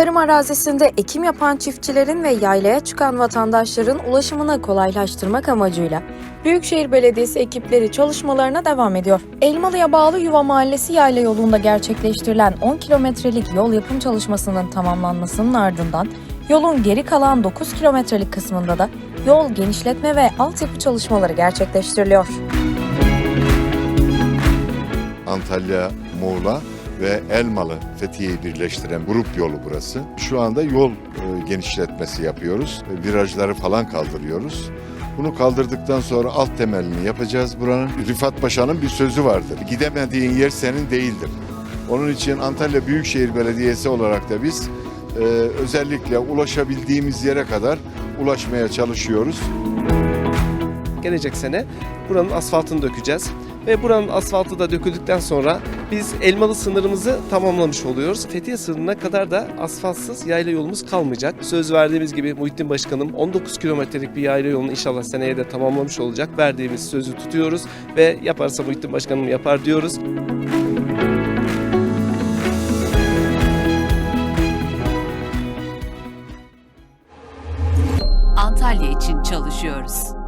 Tarım arazisinde ekim yapan çiftçilerin ve yaylaya çıkan vatandaşların ulaşımını kolaylaştırmak amacıyla Büyükşehir Belediyesi ekipleri çalışmalarına devam ediyor. Elmalı'ya bağlı Yuva Mahallesi yayla yolunda gerçekleştirilen 10 kilometrelik yol yapım çalışmasının tamamlanmasının ardından yolun geri kalan 9 kilometrelik kısmında da yol genişletme ve altyapı çalışmaları gerçekleştiriliyor. Antalya, Muğla ve Elmalı Fethiye'yi birleştiren grup yolu burası. Şu anda yol e, genişletmesi yapıyoruz. E, Virajları falan kaldırıyoruz. Bunu kaldırdıktan sonra alt temelini yapacağız buranın. Rifat Paşa'nın bir sözü vardır. Gidemediğin yer senin değildir. Onun için Antalya Büyükşehir Belediyesi olarak da biz e, özellikle ulaşabildiğimiz yere kadar ulaşmaya çalışıyoruz. Gelecek sene buranın asfaltını dökeceğiz. Ve buranın asfaltı da döküldükten sonra biz Elmalı sınırımızı tamamlamış oluyoruz. Fethiye sınırına kadar da asfaltsız yayla yolumuz kalmayacak. Söz verdiğimiz gibi Muhittin Başkanım 19 kilometrelik bir yayla yolunu inşallah seneye de tamamlamış olacak. Verdiğimiz sözü tutuyoruz ve yaparsa Muhittin Başkanım yapar diyoruz. Antalya için çalışıyoruz.